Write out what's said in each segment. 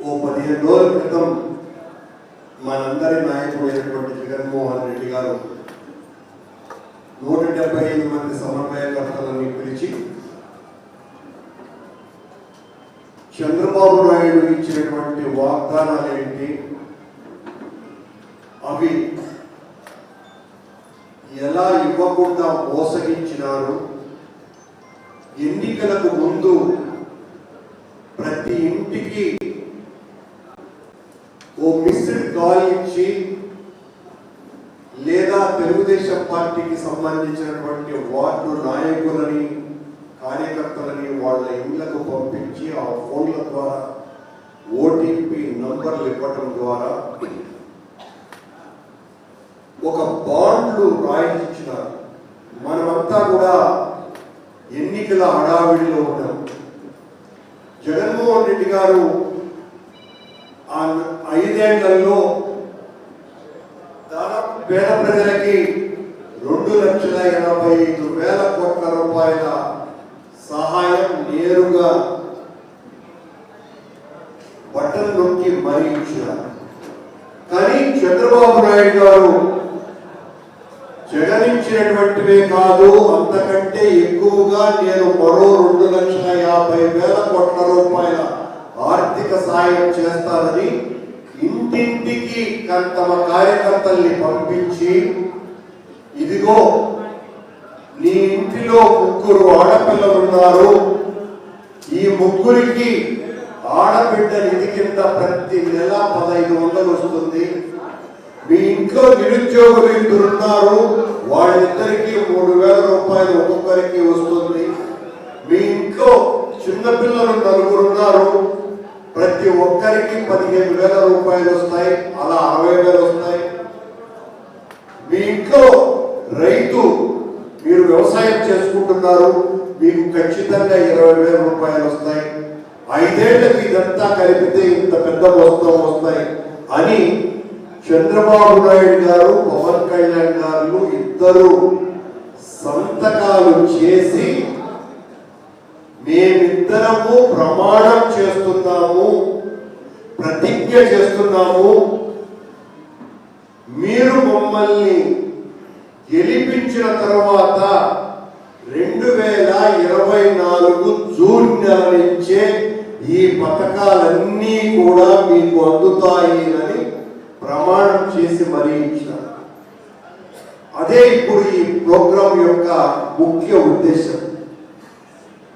ఓ పదిహేను రోజుల క్రితం మనందరి నాయకుడు అయినటువంటి జగన్మోహన్ రెడ్డి గారు నూట డెబ్బై ఐదు మంది సమన్వయకర్తలని పిలిచి చంద్రబాబు నాయుడు ఇచ్చినటువంటి వాగ్దానాలు ఏంటి? అవి ఎలా ఇవ్వకుండా మోసగించినారు? ఎన్నికలకు ముందు ప్రతి ఇంటికి ఓ మిస్డ్ కాల్ ఇచ్చి లేదా తెలుగుదేశం పార్టీకి సంబంధించినటువంటి వార్డు నాయకులని కార్యకర్తలని వాళ్ళ ఇళ్ళకు పంపించి ఆ ఫోన్ల ద్వారా ఓటీపీ నంబర్లు ఇవ్వటం ద్వారా ఒక బాండ్లు రాయించినారు. మనమంతా కూడా ఎన్నికల హడావిడిలో ఉన్నాం. జగన్మోహన్ రెడ్డి గారు ఆ ఐదేళ్ళలో దాదాపు పేద ప్రజలకి రెండు లక్షల ఎనభై ఐదు వేల కోట్ల రూపాయల సహాయం నేరుగా బట్టలు నొక్కి మరీ ఇచ్చినారు కానీ చంద్రబాబు నాయుడు గారు జగనించినటువంటివే కాదు అంతకంటే ఎక్కువగా నేను మరో రెండు లక్షల యాభై వేల కోట్ల రూపాయల ఆర్థిక సాయం చేస్తానని ఇంటింటికి తమ కార్యకర్తల్ని పంపించి ఇదిగో నీ ఇంటిలో ముగ్గురు ఆడపిల్లలు ఉన్నారు ఈ ముగ్గురికి ఆడబిడ్డ నిధి కింద ప్రతి నెల పదహైదు వందలు వస్తుంది. మీ ఇంట్లో నిరుద్యోగులు ఇద్దరు ఉన్నారు. వాళ్ళిద్దరికి మూడు వేల రూపాయలు ఒక్కొక్కరికి వస్తుంది. మీ ఇంట్లో చిన్నపిల్లలు నలుగురు ఉన్నారు. ప్రతి ఒక్కరికి పదిహేను వేల రూపాయలు వస్తాయి అలా అరవై వేలు వస్తాయి. మీ ఇంట్లో రైతు మీరు వ్యవసాయం చేసుకుంటున్నారు మీకు ఖచ్చితంగా ఇరవై వేల రూపాయలు వస్తాయి. ఐదేళ్ళకు ఇదంతా కలిపితే ఇంత పెద్ద మొత్తం వస్తాయి అని చంద్రబాబు నాయుడు గారు పవన్ కళ్యాణ్ గారు ఇద్దరు సంతకాలు చేసి మేము మేమిద్దరము ప్రమాణం చేస్తున్నాము ప్రతిజ్ఞ చేస్తున్నాము. మీరు మమ్మల్ని గెలిపించిన తర్వాత రెండు వేల ఇరవై నాలుగు జూన్ నెల నుంచే ఈ పథకాలన్నీ కూడా మీకు అందుతాయి అని ప్రమాణం చేసి మరీ ఇచ్చారు. అదే ఇప్పుడు ఈ ప్రోగ్రాం యొక్క ముఖ్య ఉద్దేశం.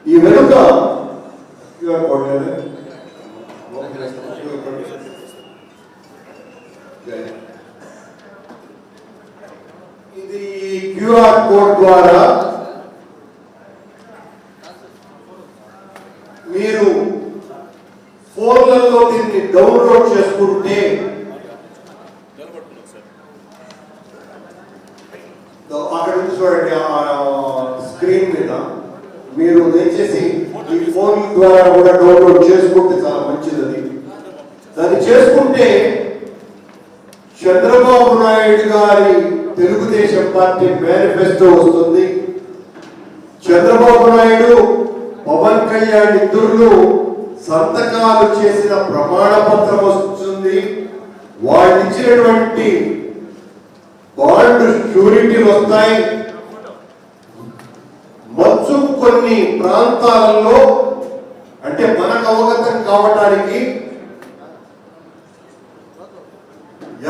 ఈ వెనుక క్యూఆర్ కోడ్ లేదా? ఇది క్యూఆర్ కోడ్ ద్వారా మీరు ఫోన్లలో దీన్ని డౌన్లోడ్ చేసుకుంటే అక్కడ నుంచి చూడండి ఆ స్క్రీన్ మీద మీరు దయచేసి ఈ ఫోన్ ద్వారా కూడా డౌన్లోడ్ చేసుకుంటే చాలా మంచిది దాన్ని చేసుకుంటే చంద్రబాబు నాయుడు గారి తెలుగుదేశం పార్టీ మేనిఫెస్టో వస్తుంది. చంద్రబాబు నాయుడు పవన్ కళ్యాణ్ ఇద్దరు సంతకాలు చేసిన ప్రమాణ పత్రం వస్తుంది. వాళ్ళు ఇచ్చినటువంటి బాండ్ షూరిటీలు వస్తాయి. మచ్చు కొన్ని ప్రాంతాలలో అంటే మనకు అవగతం కావటానికి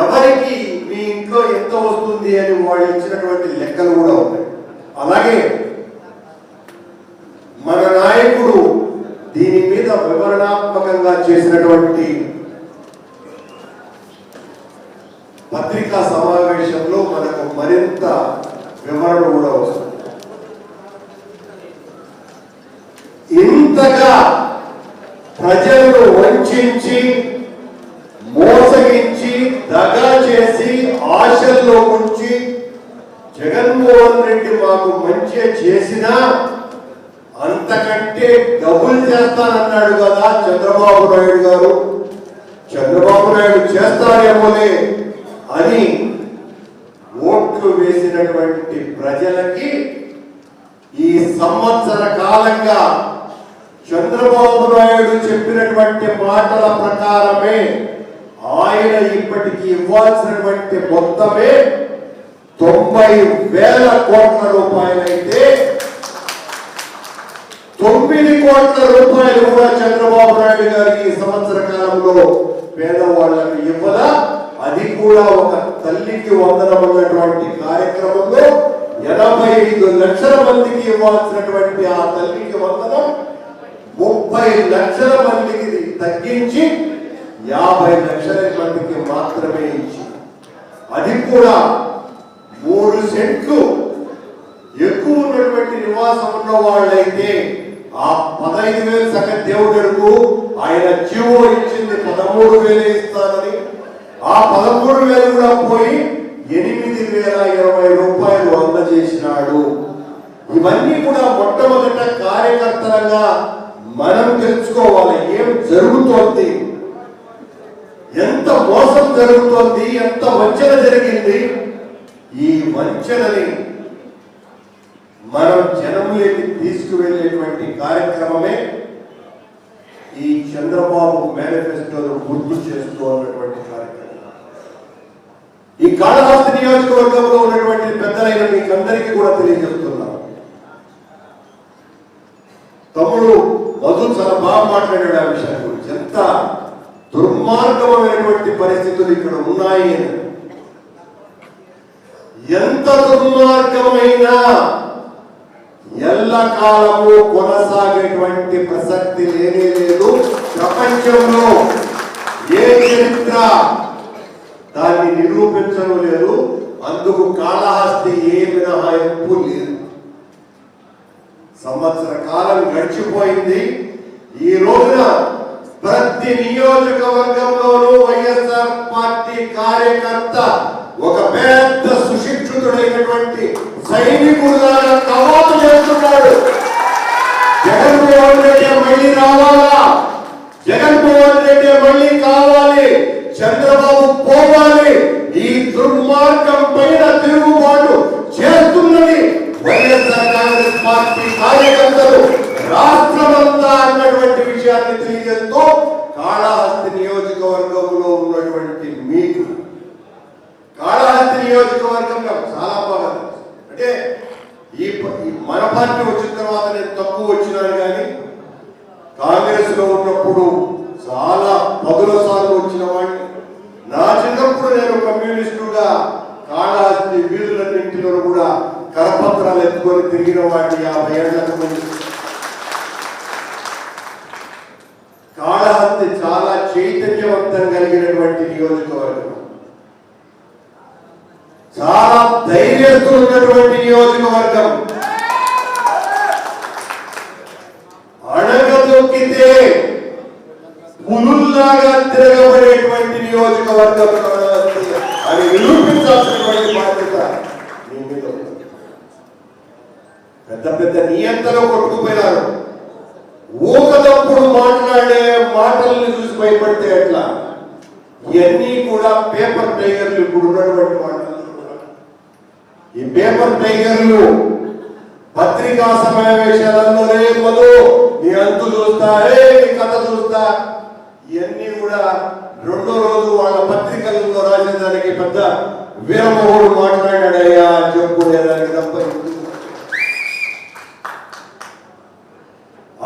ఎవరికి మీ ఇంట్లో ఎంత వస్తుంది అని వాళ్ళు ఇచ్చినటువంటి లెక్కలు కూడా ఉన్నాయి. అలాగే మన నాయకుడు దీని మీద వివరణాత్మకంగా చేసినటువంటి పత్రికా సమావేశంలో మనకు మరింత వివరణ కూడా వస్తుంది. ఇంతగా ప్రజలను వంచించి మోసగించి దగా చేసి ఆశల్లో ఉంచి జగన్మోహన్ రెడ్డి మాకు మంచి చేసినా అంతకంటే డబుల్ చేస్తానన్నాడు కదా చంద్రబాబు నాయుడు గారు. చంద్రబాబు నాయుడు చేస్తారేమోలే అని ఓట్లు వేసినటువంటి ప్రజలకి ఈ సంవత్సర కాలంగా చంద్రబాబు నాయుడు చెప్పినటువంటి మాటల ప్రకారమే ఆయన ఇప్పటికి ఇవ్వాల్సినటువంటి మొత్తమే తొంభై వేల కోట్ల రూపాయలైతే తొమ్మిది కోట్ల రూపాయలు కూడా చంద్రబాబు నాయుడు గారు ఈ సంవత్సర కాలంలో పేదవాళ్ళకు ఇవ్వదా అది కూడా ఒక తల్లికి వందనం ఉన్నటువంటి కార్యక్రమంలో ఎనభై ఐదు లక్షల మందికి ఇవ్వాల్సినటువంటి ఆ తల్లికి వందనం ముప్పై లక్షల మందికి తగ్గించి యాభై లక్షల మందికి మాత్రమే ఇచ్చి అది కూడా మూడు సెంట్లు ఎక్కువ ఉన్నటువంటి నివాసం ఉన్న వాళ్ళైతే ఆ పదహైదు వేలు సగం దేవుడెరుగు ఆయన జీవో ఇచ్చింది పదమూడు వేలే ఇస్తానని ఆ పదమూడు వేలు కూడా పోయి ఎనిమిది వేల ఇరవై రూపాయలు అందజేసినాడు ఇవన్నీ కూడా మొట్టమొదట కార్యకర్తలుగా మనం తెలుసుకోవాలి. ఏం జరుగుతోంది? ఎంత మోసం జరుగుతోంది? ఎంత వంచన జరిగింది? ఈ వంచనని మనం జనంలోకి తీసుకువెళ్ళేటువంటి కార్యక్రమమే ఈ చంద్రబాబు మేనిఫెస్టోను గుర్తు చేస్తూ ఉన్నటువంటి కార్యక్రమం. ఈ కాళహస్తి నియోజకవర్గంలో ఉన్నటువంటి పెద్దలైన మీకందరికీ కూడా తెలియజేస్తున్నారు తమ్ముడు మధు చాలా బాగా మాట్లాడాడు ఆ విషయం గురించి. ఎంత దుర్మార్గమైనటువంటి పరిస్థితులు ఇక్కడ ఉన్నాయి అని. ఎంత దుర్మార్గమైనా ఎల్లకాలము కొనసాగేటువంటి ప్రసక్తి లేనే లేదు. ప్రపంచంలో ఏ చరిత్ర దాన్ని నిరూపించడం లేదు. అందుకు కాళహస్తి ఏ మినహాయింపు లేదు. సంవత్సర కాలం గడిచిపోయింది. ఈ రోజున ప్రతి నియోజకవర్గంలోనూ వైఎస్ఆర్ పార్టీ కార్యకర్త ఒక పెద్ద సుశిక్షితుడైనటువంటి సైనికుడుగా కవాతు చేస్తున్నాడు. జగన్మోహన్ రెడ్డి మళ్ళీ రావాలా? జగన్మోహన్ రెడ్డి మళ్ళీ కావాలి? చంద్రబాబు పోవాలి? ఈ దుర్మార్గం పైన తిరుగుబాటు చేస్తున్నది వైఎస్ఆర్ కాంగ్రెస్ పార్టీ కార్యకర్తలు రాష్ట్రమంతా అన్నటువంటి విషయాన్ని తెలియజేస్తూ కాళహస్తి నియోజకవర్గంలో ఉన్నటువంటి మీకు కాళహస్తి నియోజకవర్గం నాకు చాలా బాగా తెలుసు అంటే ఈ ప- ఈ మన పార్టీ వచ్చిన తర్వాత నేను తక్కువ వచ్చినాను కానీ కాంగ్రెస్లో ఉన్నప్పుడు చాలా పదుల సార్లు వచ్చిన వాడిని నా చిన్నప్పుడు నేను కమ్యూనిస్టుగా కాళహస్తి వీధులన్నింటిలో కూడా కరపత్రాలు ఎత్తుకొని తిరిగిన వాడిని యాభై ఏళ్ళకు ముందు కాళహస్తి చాలా చైతన్యవంతం కలిగినటువంటి నియోజకవర్గం చాలా ధైర్యస్తులు ఉన్నటువంటి నియోజకవర్గం అడగదొక్కితే పులుల్లాగా తిరగబడేటువంటి నియోజకవర్గం అని నిరూపించాల్సినటువంటి బాధ్యత నీ మీద పెద్ద పెద్ద నియంత్రణ కొట్టుకుపోయినారు. ఊకదప్పుడు మాట్లాడే మాటల్ని చూసి భయపడితే ఎట్లా? ఇవన్నీ కూడా పేపర్ టైగర్లు ఇప్పుడు ఉన్నటువంటి మాటలు ఈ పేపర్ టైగర్లు పత్రికా సమావేశాలలోనే మధు నీ అంతు చూస్తా ఏ నీ కథ చూస్తా ఇవన్నీ కూడా రెండో రోజు వాళ్ళ పత్రికల్లో రాసిన దానికి పెద్ద వీరమోహుడు మాట్లాడాడయ్యా అని చెప్పుకునేదానికి తప్ప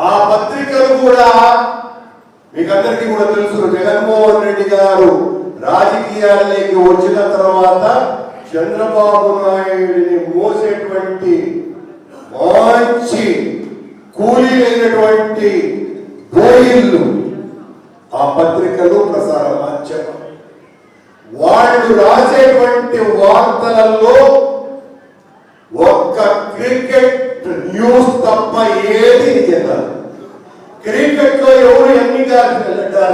ఆ పత్రికలు కూడా మీకందరికీ కూడా తెలుసు జగన్మోహన్ రెడ్డి గారు రాజకీయాల్లోకి వచ్చిన తర్వాత చంద్రబాబు నాయుడిని మోసేటువంటి మంచి కూలీలైనటువంటి బోయిళ్ళు ఆ పత్రికలు ప్రసార మాధ్యమం వాళ్ళు రాసేటువంటి వార్తలలో ఒక్క క్రికెట్ న్యూస్ తప్ప ఏది నిజాలు క్రికెట్లో ఎవరు ఎన్ని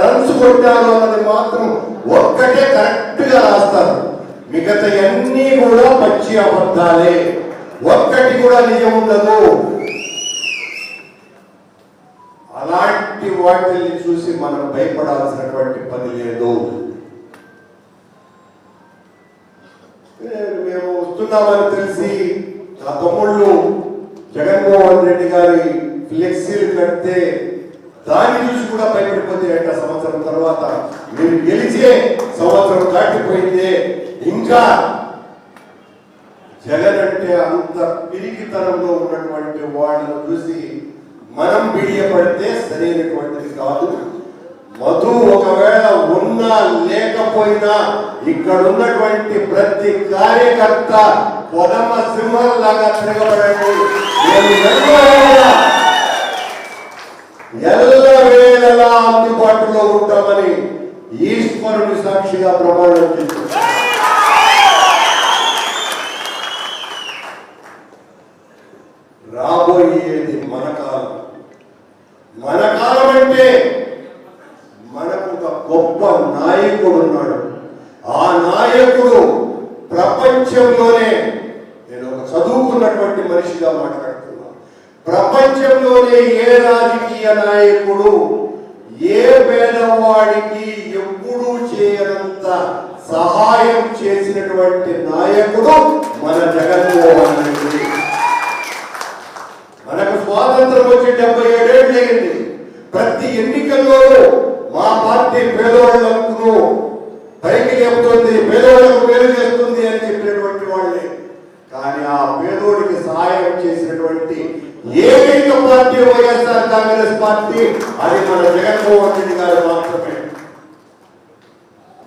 రన్స్ కొట్టారు అన్నది మాత్రం ఒక్కటే కరెక్ట్గా రాస్తారు. మిగతా అన్ని కూడా పచ్చి అబద్ధాలే. ఒక్కటి కూడా నిజం ఉండదు అలాంటి వాటిని చూసి మనం భయపడాల్సినటువంటి పని లేదు. మేము వస్తున్నామని తెలిసి నా తమ్ముళ్ళు జగన్మోహన్ రెడ్డి గారి ఫ్లెక్సీలు కడితే దాన్ని చూసి కూడా భయపడిపోతే ఎట్లా సంవత్సరం తర్వాత? మీరు గెలిచే సంవత్సరం దాటిపోయిందే. ఇంకా జగన్ అంటే అంత పిరికితనంలో ఉన్నటువంటి వాళ్ళను చూసి మనం బిడియపడితే సరైనటువంటిది కాదు. మధు ఒకవేళ ఉన్నా లేకపోయినా ఇక్కడ ఉన్నటువంటి ప్రతి కార్యకర్త పొదమ సింహంలాగా తిరగబడండి. నేను ఎల్లవేళలా అందుబాటులో ఉంటామని ఈశ్వరుని సాక్షిగా ప్రమాణం చేస్తున్నాను రాబోయేది మనకు కాలం మన కాలం అంటే మనకు ఒక గొప్ప నాయకుడు ఉన్నాడు ఆ నాయకుడు ప్రపంచంలోనే నేను ఒక చదువుకున్నటువంటి మనిషిగా మాట్లాడుతున్నా ప్రపంచంలోనే ఏ రాజకీయ నాయకుడు ఏ పేదవాడికి ఎప్పుడూ చేయనంత సహాయం చేసినటువంటి నాయకుడు మన జగన్మోహన్ రెడ్డి. మనకు స్వాతంత్రం వచ్చి డెబ్బై ఏడేళ్ళు అయింది. ప్రతి ఎన్నికల్లోనూ మా పార్టీ పేదవాళ్ళకు పైకి చెబుతుంది పేదవాళ్ళకు మేలు చేస్తుంది అని చెప్పినటువంటి కానీ ఆ పేదోడికి సహాయం చేసినటువంటి ఏకైక పార్టీ వైఎస్ఆర్ కాంగ్రెస్ పార్టీ అది మన జగన్మోహన్ రెడ్డి గారు మాత్రమే.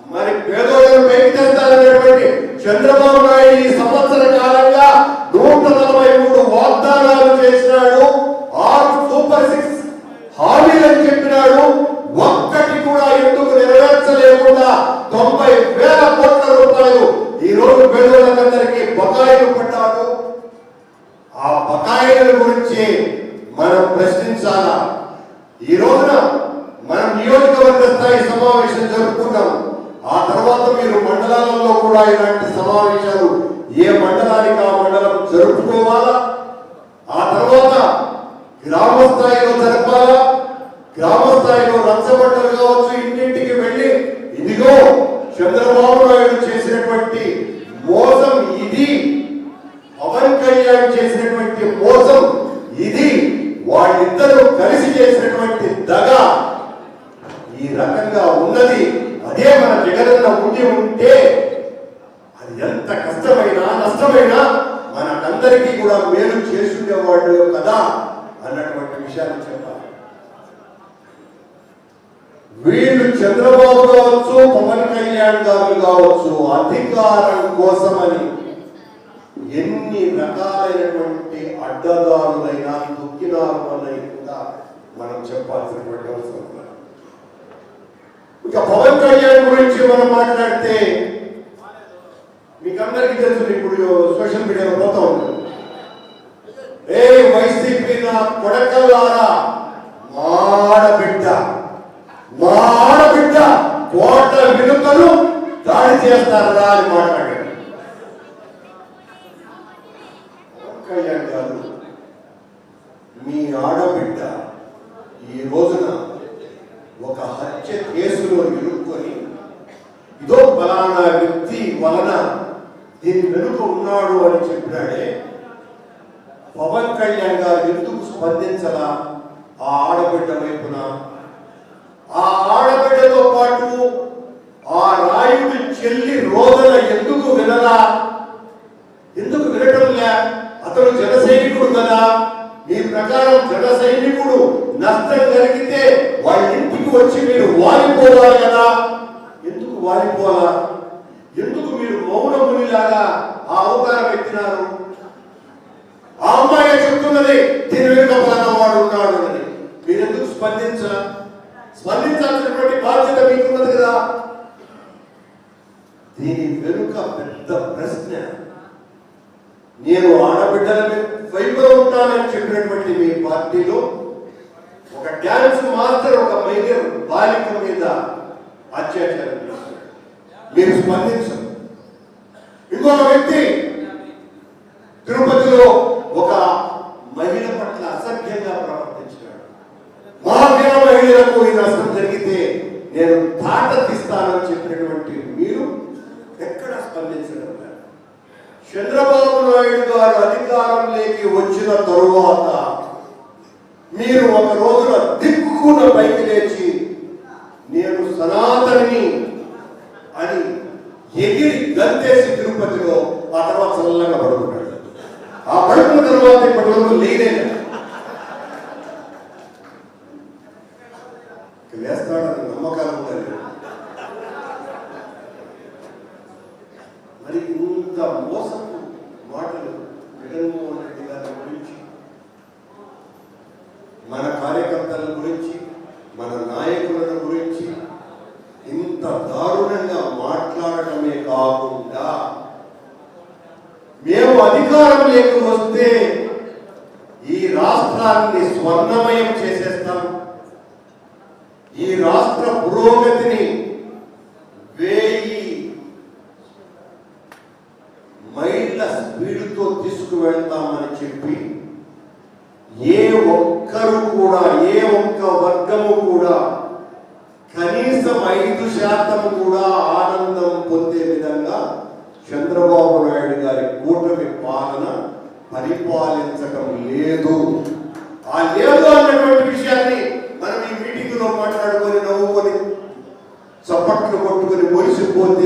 మరి పేదోళ్ళను పైకి తెస్తారనేటువంటి చంద్రబాబు నాయుడు ఈ సంవత్సర కాలంగా నూట నలభై మూడు వాగ్దానాలు చేసినాడు ఆరు సూపర్ సిక్స్ హామీలని చెప్పినాడు ఒక్కటి కూడా ఎందుకు నెరవేర్చలేకుండా తొంభై వేల కోట్ల రూపాయలు ఈ రోజు పేదోళ్ళకందరికీ బకాయిలు పడ్డాడు ఆ బకాయిల గురించి మనం ప్రశ్నించాలా ఈ రోజున మనం నియోజకవర్గ స్థాయి సమావేశం జరుపుకున్నాం ఆ తర్వాత మీరు మండలాలలో కూడా ఇలాంటి సమావేశాలు ఏ మండలానికి ఆ మండలం జరుపుకోవాలా ఆ తర్వాత గ్రామ స్థాయిలో జరపాలా గ్రామ స్థాయిలో రచ్చబట్టలు కావచ్చు ఇంటింటికి వెళ్ళి ఇదిగో చంద్రబాబు నాయుడు చేసినటువంటి మోసం ఇది పవన్ కళ్యాణ్ చేసినటువంటి మోసం ఇది వాళ్ళిద్దరూ కలిసి చేసినటువంటి దగ ఈ రకంగా ఉన్నది అదే మన జగనన్న ఉండి ఉంటే అది ఎంత కష్టమైనా నష్టమైనా మనకందరికీ కూడా మేలు చేసుకునేవాళ్ళు కదా అన్నటువంటి విషయాన్ని చెప్పాలి వీళ్ళు చంద్రబాబు కావచ్చు కళ్యాణదారులు కావచ్చు అధికారం కోసమని ఎన్ని రకాలైనటువంటి అడ్డదారులైనా దుఃఖిదారులైనా కూడా మనం చెప్పాల్సినటువంటి అవసరం ఇక పవన్ కళ్యాణ్ గురించి మనం మాట్లాడితే మీకందరికీ తెలుసు ఇప్పుడు సోషల్ మీడియాలో పోతా ఉంది ఏ వైసీపీ నా కొడకల్లారా మా ఆడబిడ్డ మా ఆడబిడ్డ. కోట్ల విలుకలు దాడి చేస్తారా అని మాట్లాడాడు. పవన్ కళ్యాణ్ గారు మీ ఆడబిడ్డ ఈ రోజున ఒక హత్య కేసులో ఇరుక్కొని ఇదో ఫలానా వ్యక్తి వలన దీని వెనుక ఉన్నాడు అని చెప్పినాడే. పవన్ కళ్యాణ్ గారు ఎందుకు స్పందించలా ఆ ఆడబిడ్డ వైపున? ఆ ఆడబిడ్డతో పాటు ఆ రాయుడి చెల్లి రోదన ఎందుకు వినలా? ఎందుకు వినటంలే? అతను జన సైనికుడు కదా. మీ ప్రకారం జన సైనికుడు నష్టం జరిగితే వాళ్ళ ఇంటికి వచ్చి మీరు వాలిపోవాలి కదా. ఎందుకు వాలిపోవాలా ఎందుకు మీరు మౌనమునిలాగా ఆ అవతారం ఎత్తినారు ఆ అమ్మాయి చెప్తున్నది దీని వెనుక ఫలానా వాడు ఉన్నాడు అని మీరెందుకు స్పందించారు స్పందించాల్సినటువంటి బాధ్యత మీకున్నది కదా. దీని వెనుక పెద్ద ప్రశ్న. నేను ఆడబిడ్డల వైపులో ఉంటానని చెప్పినటువంటి మీ పార్టీలో ఒక డ్యాన్స్ మాస్టర్ ఒక మైనర్ బాలిక మీద అత్యాచారం చేశాడు. మీరు స్పందించరు ఇంకొక వ్యక్తి cuate, perdón, los líderes. ఈ రాష్ట్ర పురోగతి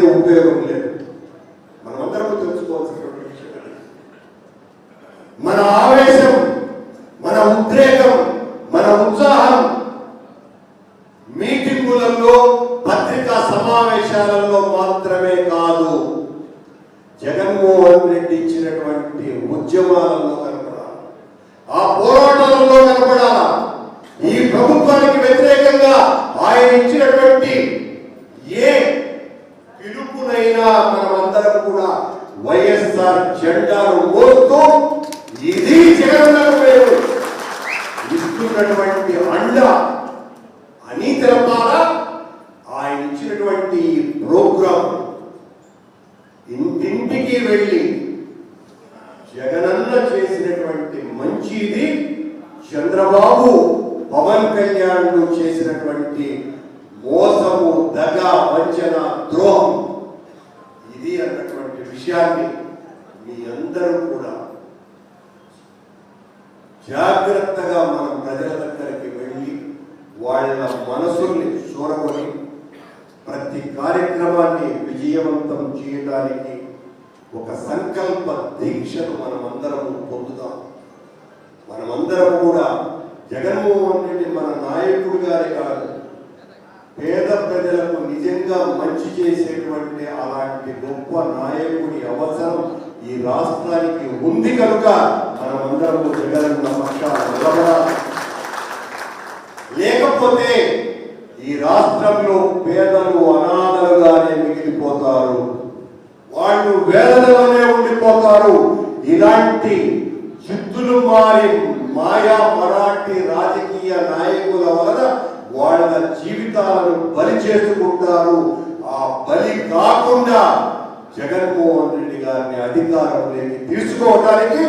poder operare వారు మోస్తూ ఇది జగన్ పేరు. ఇస్తున్నటువంటి అండ అని తెలపాలా ఆయన ఇచ్చినటువంటి ప్రోగ్రాం. ఇంటింటికి వెళ్ళి జగనన్న చేసినటువంటి మంచిది చంద్రబాబు పవన్ కళ్యాణ్ చేసినటువంటి మోసము దగ వంచన ద్రోహం. ఇది అన్నటువంటి విషయాన్ని అందరూ కూడా జాగ్రత్తగా మనం ప్రజల దగ్గరికి వెళ్ళి వాళ్ళ మనసుల్ని చూరగొని ప్రతి కార్యక్రమాన్ని విజయవంతం చేయడానికి ఒక సంకల్ప దీక్షను మనమందరం పొందుదాం. మనమందరం కూడా జగన్మోహన్ రెడ్డి మన నాయకుడిగానే కాదు పేద ప్రజలకు నిజంగా మంచి చేసేటువంటి అలాంటి గొప్ప నాయకుడి అవసరం ఈ రాష్ట్రానికి ఉంది కనుక మనమందరం జగన్ పక్షాన లేకపోతే ఈ రాష్ట్రంలో పేదలు అనాథలుగానే మిగిలిపోతారు. వాళ్ళు వేదనలోనే ఉండిపోతారు. ఇలాంటి చిత్తులు మారి మాయా మరాఠీ రాజకీయ నాయకుల వలన వాళ్ళ జీవితాలను బలి చేసుకుంటారు. ఆ బలి కాకుండా జగన్మోహన్ రెడ్డి గారిని అధికారంలోకి తీసుకోవడానికి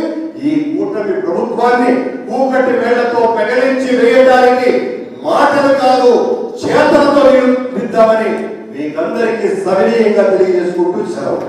ఈ కూటమి ప్రభుత్వాన్ని కూకటి వేళ్ళతో పెగలించి వేయడానికి మాటలు కాదు చేతలతో నిరూపిద్దామని మీకందరికీ సవినీయంగా తెలియజేసుకుంటూ సెలవు.